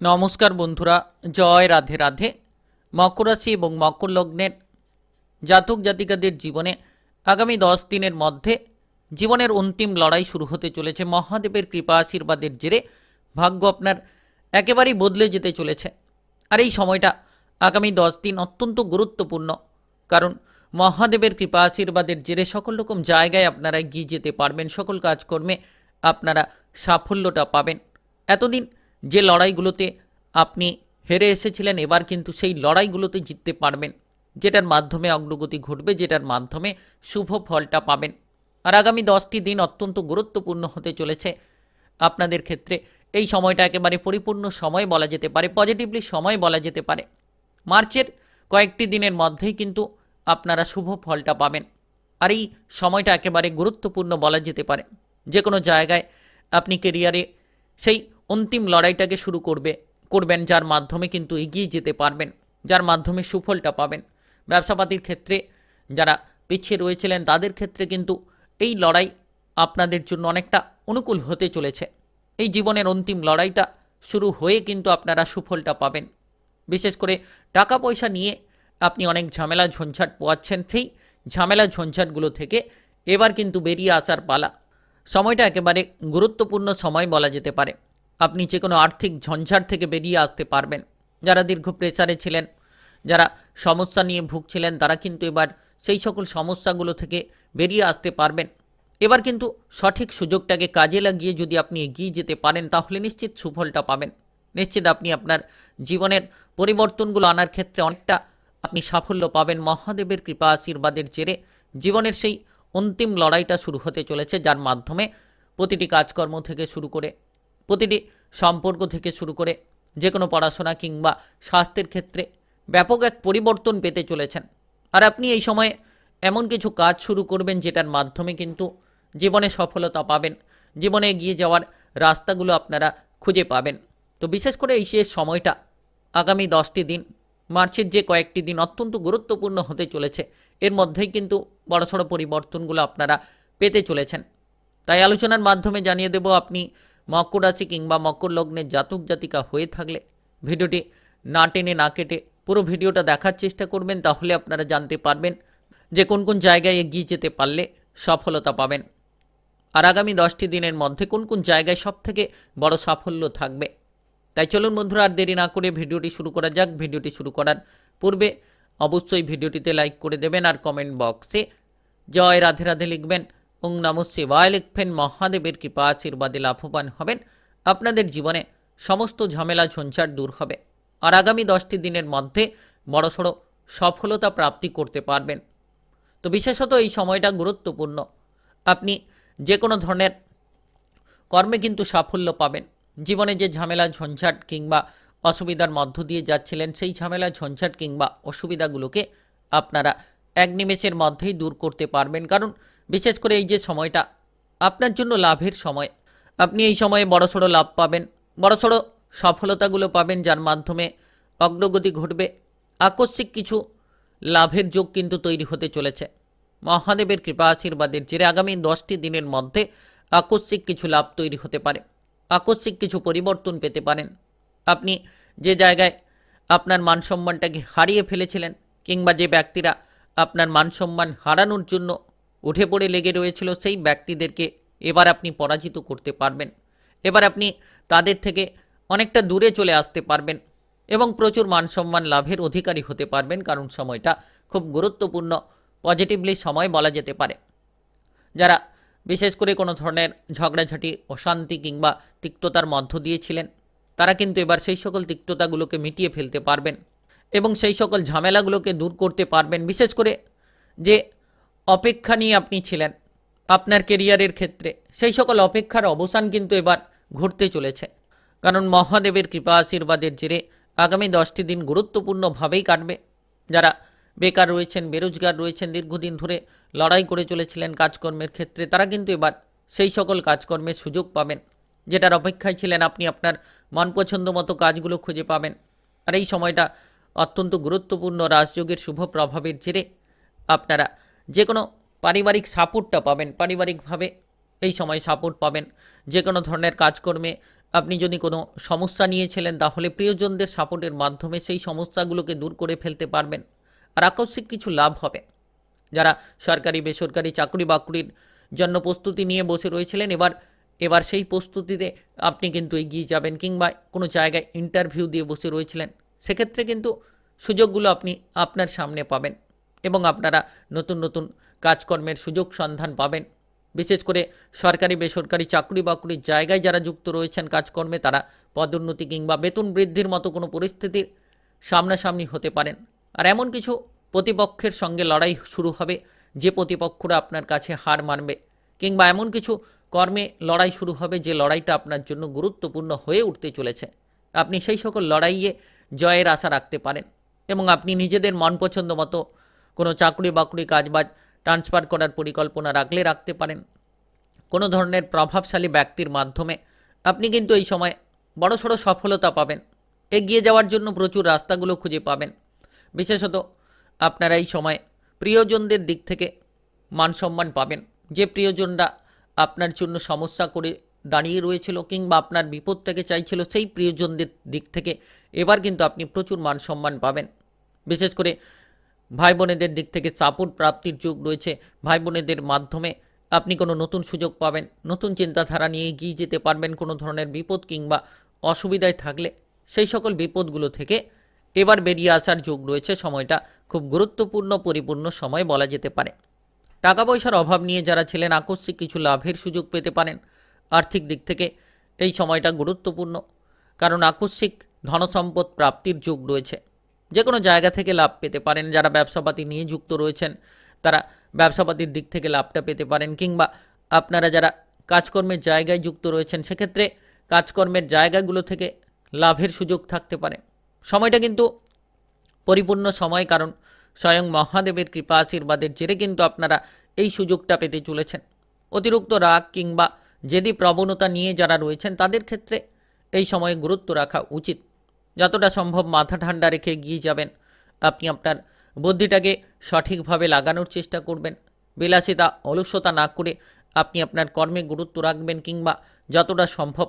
নমস্কার বন্ধুরা, জয় রাধে রাধে। মকর রাশি এবং মকর লগ্নের জাতক জাতিকাদের জীবনে আগামী দশ দিনের মধ্যে জীবনের অন্তিম লড়াই শুরু হতে চলেছে। মহাদেবের কৃপা আশীর্বাদের জেরে ভাগ্য আপনার একেবারেই বদলে যেতে চলেছে। আর এই সময়টা আগামী দশ দিন অত্যন্ত গুরুত্বপূর্ণ, কারণ মহাদেবের কৃপা আশীর্বাদের জেরে সকল রকম জায়গায় আপনারা এগিয়ে যেতে পারবেন। সকল কাজকর্মে আপনারা সাফল্যটা পাবেন। এতদিন যে লড়াইগুলোতে আপনি হেরে এসেছিলেন, এবার কিন্তু সেই লড়াইগুলোতে জিততে পারবেন, যেটার মাধ্যমে অগ্রগতি ঘটবে, যেটার মাধ্যমে শুভ ফলটা পাবেন। আর আগামী দশটি দিন অত্যন্ত গুরুত্বপূর্ণ হতে চলেছে। আপনাদের ক্ষেত্রে এই সময়টা একেবারে পরিপূর্ণ সময় বলা যেতে পারে পজিটিভলি সময় বলা যেতে পারে। মার্চের কয়েকটি দিনের মধ্যেই কিন্তু আপনারা শুভ ফলটা পাবেন। আর এই সময়টা একেবারে গুরুত্বপূর্ণ বলা যেতে পারে। যে কোনো জায়গায় আপনি কেরিয়ারে সেই অন্তিম লড়াইটাকে শুরু করবে, করবেন যার মাধ্যমে কিন্তু এগিয়ে যেতে পারবেন, যার মাধ্যমে সুফলটা পাবেন। ব্যবসাপাতির ক্ষেত্রে যারা পিছিয়ে রয়েছিলেন, তাদের ক্ষেত্রে কিন্তু এই লড়াই আপনাদের জন্য অনেকটা অনুকূল হতে চলেছে। এই জীবনের অন্তিম লড়াইটা শুরু হয়ে কিন্তু আপনারা সুফলটা পাবেন। বিশেষ করে টাকা পয়সা নিয়ে আপনি অনেক ঝামেলা, ঝঞ্ঝাট পোয়াচ্ছেন, সেই ঝামেলা, ঝঞ্ঝাটগুলো থেকে এবার কিন্তু বেরিয়ে আসার পালা। সময়টা একেবারে গুরুত্বপূর্ণ সময় বলা যেতে পারে। আপনি যে কোনো আর্থিক ঝঞ্ঝাট থেকে বেরিয়ে আসতে পারবেন। যারা দীর্ঘ প্রেসারে ছিলেন, যারা সমস্যা নিয়ে ভুগছিলেন, তারা কিন্তু এবার সেই সকল সমস্যাগুলো থেকে বেরিয়ে আসতে পারবেন। এবার কিন্তু সঠিক সুযোগটাকে কাজে লাগিয়ে যদি আপনি এগিয়ে যেতে পারেন, তাহলে নিশ্চিত সুফলটা পাবেন। নিশ্চিত আপনি আপনার জীবনের পরিবর্তনগুলো আনার ক্ষেত্রে অনেকটা আপনি সাফল্য পাবেন। মহাদেবের কৃপা আশীর্বাদের জেরে জীবনের সেই অন্তিম লড়াইটা শুরু হতে চলেছে, যার মাধ্যমে প্রতিটি কাজকর্ম থেকে শুরু করে প্রতিটি সম্পর্ক থেকে শুরু করে যে কোনো পড়াশোনা কিংবা স্বাস্থ্যের ক্ষেত্রে ব্যাপক এক পরিবর্তন পেতে চলেছেন। আর আপনি এই সময়ে এমন কিছু কাজ শুরু করবেন যেটার মাধ্যমে কিন্তু জীবনে সফলতা পাবেন। জীবনে এগিয়ে যাওয়ার রাস্তাগুলো আপনারা খুঁজে পাবেন। তো বিশেষ করে এই শেষ সময়টা, আগামী দশটি দিন, মার্চের যে কয়েকটি দিন অত্যন্ত গুরুত্বপূর্ণ হতে চলেছে, এর মধ্যেই কিন্তু বড়সড় পরিবর্তনগুলো আপনারা পেতে চলেছেন। তাই আলোচনার মাধ্যমে জানিয়ে দেব, আপনি মকর রাশি কিংবা মকর লগ্নের জাতক জাতিকা হয়ে থাকলে ভিডিওটি না টেনে না কেটে পুরো ভিডিওটা দেখার চেষ্টা করবেন, তাহলে আপনারা জানতে পারবেন যে কোন কোন জায়গায় এগিয়ে যেতে পারলে সফলতা পাবেন। আর আগামী দশটি দিনের মধ্যে কোন কোন জায়গায় সব থেকে বড় সাফল্য থাকবে? তাই চলুন বন্ধুরা, আর দেরি না করে ভিডিওটি শুরু করা যাক। ভিডিওটি শুরু করার পূর্বে অবশ্যই ভিডিওটিতে লাইক করে দেবেন আর কমেন্ট বক্সে জয় রাধে রাধে লিখবেন। ওং নম শিবায়, লিখবেন, মহাদেবের কৃপা আশীর্বাদে লাভবান হবেন। আপনাদের জীবনে সমস্ত ঝামেলা, ঝঞ্ঝাট দূর হবে। আর আগামী দশটি দিনের মধ্যে বড়সড় সফলতা প্রাপ্তি করতে পারবেন। তো বিশেষত এই সময়টা গুরুত্বপূর্ণ। আপনি যে কোনো ধরনের কর্মে কিন্তু সাফল্য পাবেন। জীবনে যে ঝামেলা, ঝঞ্ঝাট কিংবা অসুবিধার মধ্য দিয়ে যাচ্ছিলেন, সেই ঝামেলা, ঝঞ্ঝাট কিংবা অসুবিধাগুলোকে আপনারা এক নিমেষের মধ্যেই দূর করতে পারবেন। কারণ বিশেষ করে এই যে সময়টা, আপনার জন্য লাভের সময়। আপনি এই সময়ে বড়সড় লাভ পাবেন, বড়সড় সফলতাগুলো পাবেন, যার মাধ্যমে অগ্রগতি ঘটবে। আকস্মিক কিছু লাভের যোগ কিন্তু তৈরি হতে চলেছে। মহাদেবের কৃপা আশীর্বাদের জেরে আগামী দশটি দিনের মধ্যে আকস্মিক কিছু লাভ তৈরি হতে পারে, আকস্মিক কিছু পরিবর্তন পেতে পারেন। আপনি যে জায়গায় আপনার মান সম্মানটাকে হারিয়ে ফেলেছিলেন, কিংবা যে ব্যক্তিরা আপনার মান সম্মান হারানোর জন্য উঠে পড়ে লেগে রয়েছিল সেই ব্যক্তিদেরকে। এবার আপনি পরাজিত করতে পারবেন। এবার আপনি তাদের থেকে অনেকটা দূরে চলে আসতে পারবেন এবং প্রচুর মান সম্মান লাভের অধিকারী হতে পারবেন, কারণ সময়টা খুব গুরুত্বপূর্ণ। পজিটিভলি সময় বলা যেতে পারে। যারা বিশেষ করে কোনো ধরনের ঝগড়াঝাটি, অশান্তি কিংবা তিক্ততার মধ্য দিয়েছিলেন, তারা কিন্তু এবার সেই সকল তিক্ততাগুলোকে মিটিয়ে ফেলতে পারবেন এবং সেই সকল ঝামেলাগুলোকে দূর করতে পারবেন। বিশেষ করে যে অপেক্ষা নিয়ে আপনি ছিলেন আপনার কেরিয়ারের ক্ষেত্রে। সেই সকল অপেক্ষার অবসান কিন্তু এবার ঘটতে চলেছে। কারণ মহাদেবের কৃপা আশীর্বাদের জেরে আগামী দশটি দিন গুরুত্বপূর্ণভাবেই কাটবে। যারা বেকার রয়েছেন, বেরোজগার রয়েছেন, দীর্ঘদিন ধরে লড়াই করে চলেছিলেন কাজকর্মের ক্ষেত্রে, তারা কিন্তু এবার সেই সকল কাজকর্মের সুযোগ পাবেন। যেটার অপেক্ষায় ছিলেন আপনি আপনার মন পছন্দ মতো কাজগুলো খুঁজে পাবেন। আর এই সময়টা অত্যন্ত গুরুত্বপূর্ণ রাজযোগের শুভ প্রভাবের জেরে আপনারা যে কোনো পারিবারিক সাপোর্টটা পাবেন, পারিবারিকভাবে এই সময় সাপোর্ট পাবেন। যে কোনো ধরনের কাজকর্মে আপনি যদি কোনো সমস্যা নিয়েছিলেন, তাহলে প্রিয়জনদের সাপোর্টের মাধ্যমে সেই সমস্যাগুলোকে দূর করে ফেলতে পারবেন। আর আকস্মিক কিছু লাভ হবে। যারা সরকারি, বেসরকারি চাকরি বাকরির জন্য প্রস্তুতি নিয়ে বসে রয়েছিলেন, এবার এবার সেই প্রস্তুতিতে আপনি কিন্তু এগিয়ে যাবেন কিংবা কোনো জায়গায় ইন্টারভিউ দিয়ে বসে রয়েছিলেন। সেক্ষেত্রে কিন্তু সুযোগগুলো আপনি আপনার সামনে পাবেন। এবং আপনারা নতুন নতুন কাজকর্মের সুযোগ সন্ধান পাবেন। বিশেষ করে সরকারি, বেসরকারি চাকরি বাকরির জায়গায় যারা যুক্ত রয়েছেন কাজকর্মে, তারা পদোন্নতি কিংবা বেতন বৃদ্ধির মতো কোনো পরিস্থিতির সামনাসামনি হতে পারেন। আর এমন কিছু প্রতিপক্ষের সঙ্গে লড়াই শুরু হবে, যে প্রতিপক্ষরা আপনার কাছে হার মানবে, কিংবা এমন কিছু কর্মে লড়াই শুরু হবে, যে লড়াইটা আপনার জন্য গুরুত্বপূর্ণ হয়ে উঠতে চলেছে। আপনি সেই সকল লড়াইয়ে জয়ের আশা রাখতে পারেন এবং আপনি নিজেদের মন পছন্দ মতো কোনো চাকরি বাকরি কাজবাজ ট্রান্সফার করার পরিকল্পনা রাখলে রাখতে পারেন। কোনো ধরনের প্রভাবশালী ব্যক্তির মাধ্যমে আপনি কিন্তু এই সময় বড়সড় সফলতা পাবেন। এগিয়ে যাওয়ার জন্য প্রচুর রাস্তাগুলো খুঁজে পাবেন। বিশেষত আপনারা এই সময় প্রিয়জনদের দিক থেকে মান সম্মান পাবেন। যে প্রিয়জনরা আপনার জন্য সমস্যা করে দাঁড়িয়ে রয়েছিল কিংবা আপনার বিপদটাকে চাইছিল, সেই প্রিয়জনদের দিক থেকে এবার কিন্তু আপনি প্রচুর মান সম্মান পাবেন। বিশেষ করে ভাই বোনেদের দিক থেকে সাপোর্ট প্রাপ্তির যুগ রয়েছে। ভাই বোনেদের মাধ্যমে আপনি কোনো নতুন সুযোগ পাবেন, নতুন চিন্তাধারা নিয়ে এগিয়ে যেতে পারবেন কোনো ধরনের বিপদ কিংবা অসুবিধায় থাকলে সেই সকল বিপদগুলো থেকে এবার বেরিয়ে আসার যোগ রয়েছে। সময়টা খুব গুরুত্বপূর্ণ, পরিপূর্ণ সময় বলা যেতে পারে। টাকা পয়সার অভাব নিয়ে যারা ছিলেন আকস্মিক কিছু লাভের সুযোগ পেতে পারেন। আর্থিক দিক থেকে এই সময়টা গুরুত্বপূর্ণ, কারণ আকস্মিক ধনসম্পদ প্রাপ্তির যোগ রয়েছে। যে কোনো জায়গা থেকে লাভ পেতে পারেন। যারা ব্যবসাপাতি নিয়ে যুক্ত রয়েছেন, তারা ব্যবসাপাতির দিক থেকে লাভটা পেতে পারেন। কিংবা আপনারা যারা কাজকর্মের জায়গায় যুক্ত রয়েছেন, সেক্ষেত্রে কাজকর্মের জায়গাগুলো থেকে লাভের সুযোগ থাকতে পারে। সময়টা কিন্তু পরিপূর্ণ সময়, কারণ স্বয়ং মহাদেবের কৃপা আশীর্বাদের জেরে কিন্তু আপনারা এই সুযোগটা পেতে চলেছেন। অতিরিক্ত রাগ কিংবা জেদি প্রবণতা নিয়ে যারা রয়েছেন, তাদের ক্ষেত্রে এই সময়ে গুরুত্ব রাখা উচিত। যতটা সম্ভব মাথা ঠান্ডা রেখে এগিয়ে যাবেন। আপনি আপনার বুদ্ধিটাকে সঠিকভাবে লাগানোর চেষ্টা করবেন। বিলাসিতা অলস্যতা না করে আপনি আপনার কর্মে গুরুত্ব রাখবেন কিংবা যতটা সম্ভব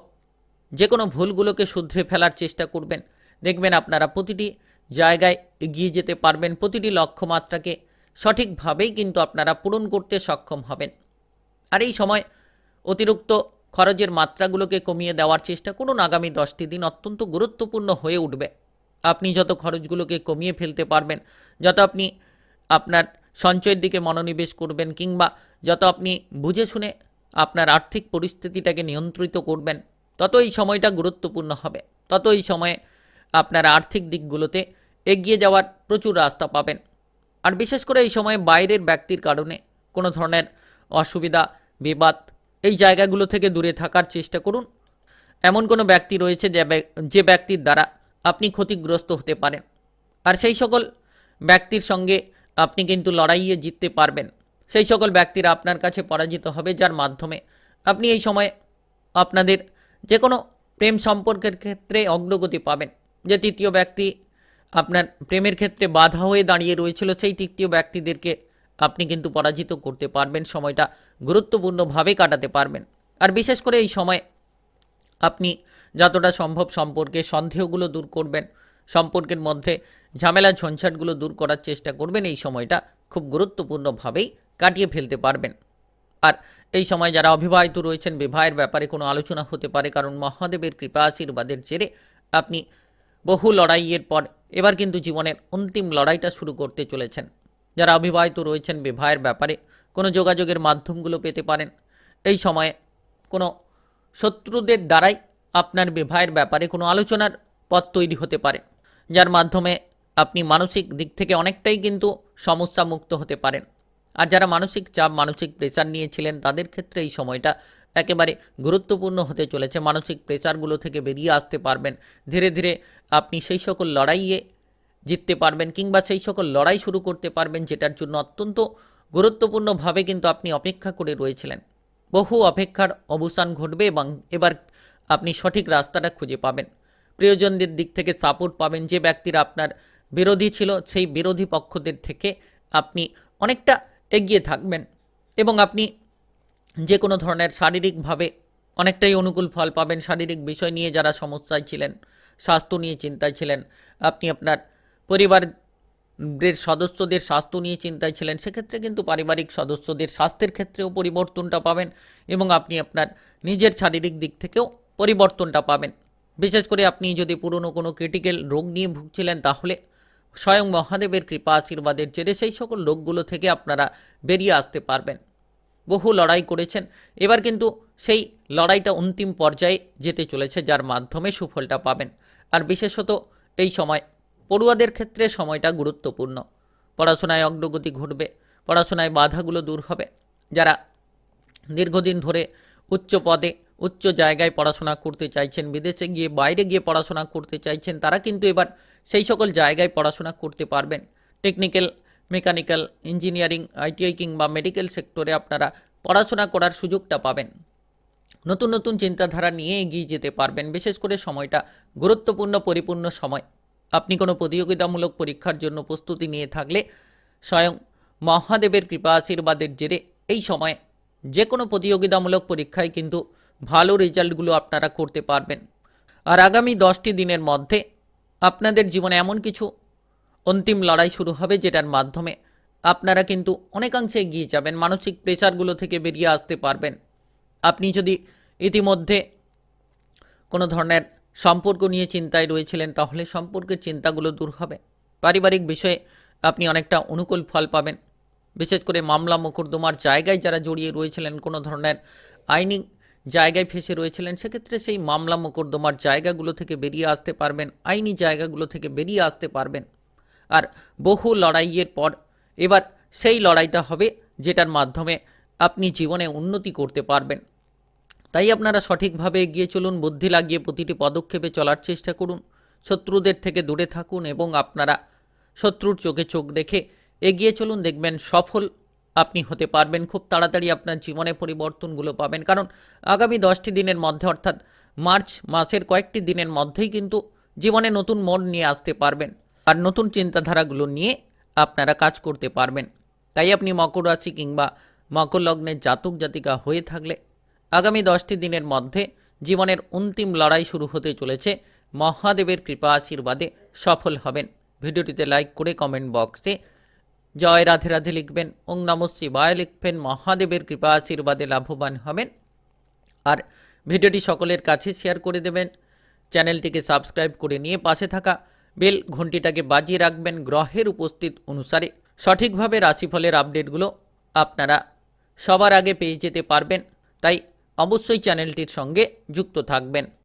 যে কোনো ভুলগুলোকে শুধরে ফেলার চেষ্টা করবেন। দেখবেন আপনারা প্রতিটি জায়গায় এগিয়ে যেতে পারবেন, প্রতিটি লক্ষ্যমাত্রাকে সঠিকভাবেই কিন্তু আপনারা পূরণ করতে সক্ষম হবেন। আর এই সময় অতিরিক্ত খরচের মাত্রাগুলোকে কমিয়ে দেওয়ার চেষ্টা করুন। আগামী দশটি দিন অত্যন্ত গুরুত্বপূর্ণ হয়ে উঠবে। আপনি যত খরচগুলোকে কমিয়ে ফেলতে পারবেন, যত আপনি আপনার সঞ্চয়ের দিকে মনোনিবেশ করবেন কিংবা যত আপনি বুঝে শুনে আপনার আর্থিক পরিস্থিতিটাকে নিয়ন্ত্রিত করবেন তত এই সময়টা গুরুত্বপূর্ণ হবে। তত এই সময়ে আপনার আর্থিক দিকগুলোতে এগিয়ে যাওয়ার প্রচুর রাস্তা পাবেন। আর বিশেষ করে এই সময়ে বাইরের ব্যক্তির কারণে কোনো ধরনের অসুবিধা, বিবাদ এই জায়গাগুলো থেকে দূরে থাকার চেষ্টা করুন। এমন কোনো ব্যক্তি রয়েছে যে ব্যক্তির দ্বারা আপনি ক্ষতিগ্রস্ত হতে পারেন। আর সেই সকল ব্যক্তির সঙ্গে আপনি কিন্তু লড়াইয়ে জিততে পারবেন। সেই সকল ব্যক্তিরা আপনার কাছে পরাজিত হবে, যার মাধ্যমে আপনি এই সময় আপনাদের যে কোনো প্রেম সম্পর্কের ক্ষেত্রে অগ্রগতি পাবেন। যে তৃতীয় ব্যক্তি আপনার প্রেমের ক্ষেত্রে বাধা হয়ে দাঁড়িয়ে রয়েছিল, সেই তৃতীয় ব্যক্তিদেরকে আপনি কিন্তু পরাজিত করতে পারবেন, সময়টা গুরুত্বপূর্ণভাবে কাটাতে পারবেন। আর বিশেষ করে এই সময় আপনি যতটা সম্ভব সম্পর্কে সন্দেহগুলো দূর করবেন, সম্পর্কের মধ্যে ঝামেলা ঝঞ্ঝাটগুলো দূর করার চেষ্টা করবেন, এই সময়টা খুব গুরুত্বপূর্ণভাবেই কাটিয়ে ফেলতে পারবেন। আর এই সময় যারা অবিবাহিত রয়েছেন, বিবাহের ব্যাপারে কোনো আলোচনা হতে পারে, কারণ মহাদেবের কৃপা আশীর্বাদের জেরে আপনি বহু লড়াইয়ের পর এবার কিন্তু জীবনের অন্তিম লড়াইটা শুরু করতে চলেছেন। যারা অবিবাহিত রয়েছেন বিবাহের ব্যাপারে কোনো যোগাযোগের মাধ্যমগুলো পেতে পারেন। এই সময়ে কোনো শত্রুদের দ্বারাই আপনার বিবাহের ব্যাপারে কোনো আলোচনার পথ তৈরি হতে পারে, যার মাধ্যমে আপনি মানসিক দিক থেকে অনেকটাই কিন্তু সমস্যা মুক্ত হতে পারেন। আর যারা মানসিক চাপ, মানসিক প্রেসার নিয়েছিলেন, তাদের ক্ষেত্রে এই সময়টা একেবারে গুরুত্বপূর্ণ হতে চলেছে। মানসিক প্রেসারগুলো থেকে বেরিয়ে আসতে পারবেন। ধীরে ধীরে আপনি সেই সকল লড়াইয়ে জিততে পারবেন কিংবা সেই সকল লড়াই শুরু করতে পারবেন, যেটার জন্য অত্যন্ত গুরুত্বপূর্ণভাবে কিন্তু আপনি অপেক্ষা করে রয়েছিলেন। বহু অপেক্ষার অবসান ঘটবে এবং এবার আপনি সঠিক রাস্তাটা খুঁজে পাবেন। প্রিয়জনদের দিক থেকে সাপোর্ট পাবেন, যে ব্যক্তিরা আপনার বিরোধী ছিল, সেই বিরোধী পক্ষদের থেকে আপনি অনেকটা এগিয়ে থাকবেন এবং আপনি যে কোনো ধরনের শারীরিকভাবে অনেকটাই অনুকূল ফল পাবেন। শারীরিক বিষয় নিয়ে যারা সমস্যায় ছিলেন, স্বাস্থ্য নিয়ে চিন্তায় ছিলেন, আপনি আপনার পরিবারের সদস্যদের স্বাস্থ্য নিয়ে চিন্তায় ছিলেন, সেক্ষেত্রে কিন্তু পারিবারিক সদস্যদের স্বাস্থ্যের ক্ষেত্রেও পরিবর্তনটা পাবেন এবং আপনি আপনার নিজের শারীরিক দিক থেকেও পরিবর্তনটা পাবেন। বিশেষ করে আপনি যদি পুরনো কোনো ক্রিটিক্যাল রোগ নিয়ে ভুগছিলেন, তাহলে স্বয়ং মহাদেবের কৃপা আশীর্বাদের জেরে সেই সকল রোগগুলো থেকে আপনারা বেরিয়ে আসতে পারবেন। বহু লড়াই করেছেন। এবার কিন্তু সেই লড়াইটা অন্তিম পর্যায়ে যেতে চলেছে, যার মাধ্যমে সুফলটা পাবেন। আর বিশেষত এই সময় পড়ুয়াদের ক্ষেত্রে সময়টা গুরুত্বপূর্ণ। পড়াশোনায় অগ্রগতি ঘটবে, পড়াশোনায় বাধাগুলো দূর হবে। যারা দীর্ঘদিন ধরে উচ্চ পদে, উচ্চ জায়গায় পড়াশোনা করতে চাইছেন, বিদেশে গিয়ে বাইরে গিয়ে পড়াশোনা করতে চাইছেন, তারা কিন্তু এবার সেই সকল জায়গায় পড়াশোনা করতে পারবেন। টেকনিক্যাল, মেকানিক্যাল, ইঞ্জিনিয়ারিং, আইটিআই কিংবা মেডিকেল সেক্টরে আপনারা পড়াশোনা করার সুযোগটা পাবেন। নতুন নতুন চিন্তাধারা নিয়ে এগিয়ে যেতে পারবেন। বিশেষ করে সময়টা গুরুত্বপূর্ণ, পরিপূর্ণ সময়। আপনি কোনো প্রতিযোগিতামূলক পরীক্ষার জন্য প্রস্তুতি নিয়ে থাকলে স্বয়ং মহাদেবের কৃপা আশীর্বাদের জেরে এই সময়ে যে কোনো প্রতিযোগিতামূলক পরীক্ষায় কিন্তু ভালো রেজাল্টগুলো আপনারা করতে পারবেন। আর আগামী দশটি দিনের মধ্যে আপনাদের জীবনে এমন কিছু অন্তিম লড়াই শুরু হবে যেটার মাধ্যমে আপনারা কিন্তু অনেকাংশে এগিয়ে যাবেন, মানসিক প্রেশারগুলো থেকে বেরিয়ে আসতে পারবেন। আপনি যদি ইতিমধ্যে কোনো ধরনের সম্পর্ক নিয়ে চিন্তায় রয়েছিলেন, তাহলে সম্পর্কের চিন্তাগুলো দূর হবে। পারিবারিক বিষয়ে আপনি অনেকটা অনুকূল ফল পাবেন। বিশেষ করে মামলা মোকদ্দমার জায়গায় যারা জড়িয়ে রয়েছিলেন, কোনো ধরনের আইনি জায়গায় ফেসে রয়েছিলেন, সেক্ষেত্রে সেই মামলা মোকদ্দমার জায়গাগুলো থেকে বেরিয়ে আসতে পারবেন, আইনি জায়গাগুলো থেকে বেরিয়ে আসতে পারবেন। আর বহু লড়াইয়ের পর এবার সেই লড়াইটা হবে, যেটার মাধ্যমে আপনি জীবনে উন্নতি করতে পারবেন। তাই আপনারা সঠিকভাবে এগিয়ে চলুন, বুদ্ধি লাগিয়ে প্রতিটি পদক্ষেপে চলার চেষ্টা করুন, শত্রুদের থেকে দূরে থাকুন এবং আপনারা শত্রুর চোখে চোখ রেখে এগিয়ে চলুন, দেখবেন সফল আপনি হতে পারবেন, খুব তাড়াতাড়ি আপনার জীবনে পরিবর্তনগুলো পাবেন। কারণ আগামী দশটি দিনের মধ্যে, অর্থাৎ মার্চ মাসের কয়েকটি দিনের মধ্যেই কিন্তু জীবনে নতুন মোড় নিয়ে আসতে পারবেন আর নতুন চিন্তাধারাগুলো নিয়ে আপনারা কাজ করতে পারবেন। তাই আপনি মকর রাশি কিংবা মকর লগ্নের জাতক জাতিকা হয়ে থাকলে আগামী দশটি দিনের মধ্যে জীবনের অন্তিম লড়াই শুরু হতে চলেছে। মহাদেবের কৃপা আশীর্বাদে সফল হবেন। ভিডিওটিতে লাইক করে কমেন্ট বক্সে জয় রাধে রাধে লিখবেন, ওং নম শিবায় লিখবেন, মহাদেবের কৃপা আশীর্বাদে লাভবান হবেন। আর ভিডিওটি সকলের কাছে শেয়ার করে দেবেন। চ্যানেলটিকে সাবস্ক্রাইব করে নিয়ে পাশে থাকা বেল ঘন্টিটাকে বাজিয়ে রাখবেন গ্রহের উপস্থিত অনুসারে। সঠিকভাবে রাশিফলের আপডেটগুলো আপনারা সবার আগে পেয়ে যেতে পারবেন। তাই অবশ্যই চ্যানেলটির সঙ্গে যুক্ত থাকবেন।